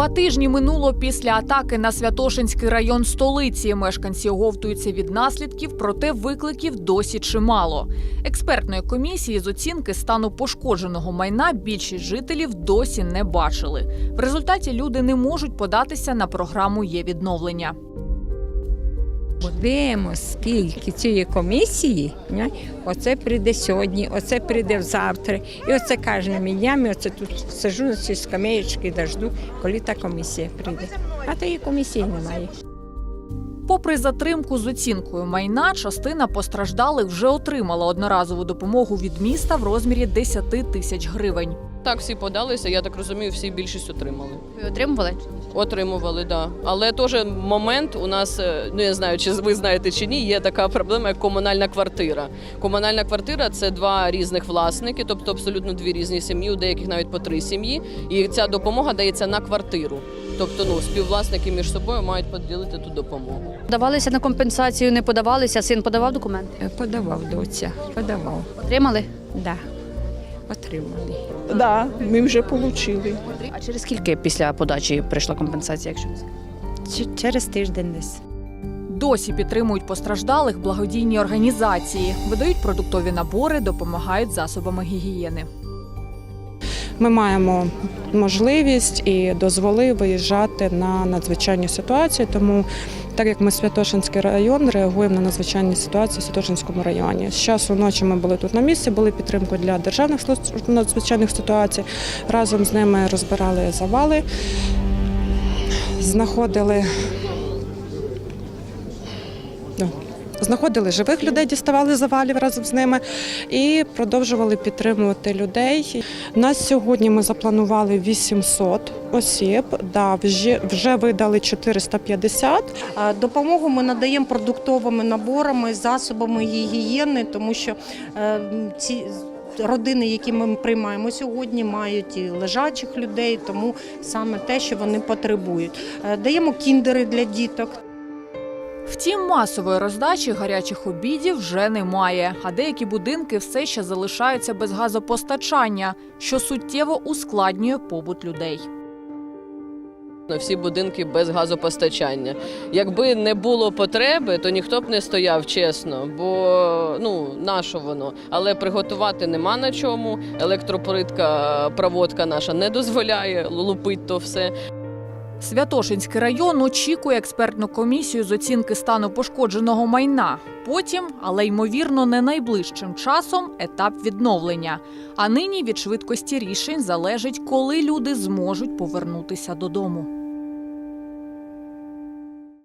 Два тижні минуло після атаки на Святошинський район столиці. Мешканці оговтуються від наслідків, проте викликів досі чимало. Експертної комісії з оцінки стану пошкодженого майна більшість жителів досі не бачили. В результаті люди не можуть податися на програму є відновлення. Будемо скільки цієї комісії, оце прийде сьогодні, оце прийде завтра. І оце кожними днями, оце тут сижу на цій скамеєчці, дожду, коли та комісія прийде. А тієї комісії немає. Попри затримку з оцінкою майна, частина постраждалих вже отримала одноразову допомогу від міста в розмірі 10 тисяч гривень. Так, всі подалися, я так розумію, всі більшість отримали. Ви отримували? Отримували, да. Але теж момент у нас, е, ну я знаю, чи ви знаєте чи ні, є така проблема, як комунальна квартира. Комунальна квартира це два різних власники, тобто абсолютно дві різні сім'ї, у деяких навіть по три сім'ї. І ця допомога дається на квартиру. Тобто, ну співвласники між собою мають поділити ту допомогу. Подавалися на компенсацію, не подавалися. Син подавав документи? Е, Подавав доця, подавав. Отримали? Да. Отримали. Да, ми вже отримали. А через скільки після подачі прийшла компенсація, якщо не Через тиждень десь. Досі підтримують постраждалих благодійні організації, видають продуктові набори, допомагають засобами гігієни. Ми маємо можливість і дозволи виїжджати на надзвичайні ситуації. Тому, так як ми Святошинський район, реагуємо на надзвичайні ситуації в Святошинському районі. З часу ночі ми були тут на місці, були підтримкою для державних служб надзвичайних ситуацій. Разом з ними розбирали завали, знаходили. Знаходили живих людей, діставали завалів разом з ними і продовжували підтримувати людей. На сьогодні ми запланували 800 осіб. Да, вже, вже видали 450. Допомогу ми надаємо продуктовими наборами, засобами гігієни, тому що е, ці родини, які ми приймаємо сьогодні, мають і лежачих людей, тому саме те, що вони потребують. Е, Даємо кіндери для діток. Втім, масової роздачі гарячих обідів вже немає, а деякі будинки все ще залишаються без газопостачання, що суттєво ускладнює побут людей. Всі будинки без газопостачання. Якби не було потреби, то ніхто б не стояв чесно, бо ну нащо воно. Але приготувати нема на чому. Електропоритка, проводка наша не дозволяє лупить то все. Святошинський район очікує експертну комісію з оцінки стану пошкодженого майна. Потім, але ймовірно, не найближчим часом етап відновлення. А нині від швидкості рішень залежить, коли люди зможуть повернутися додому.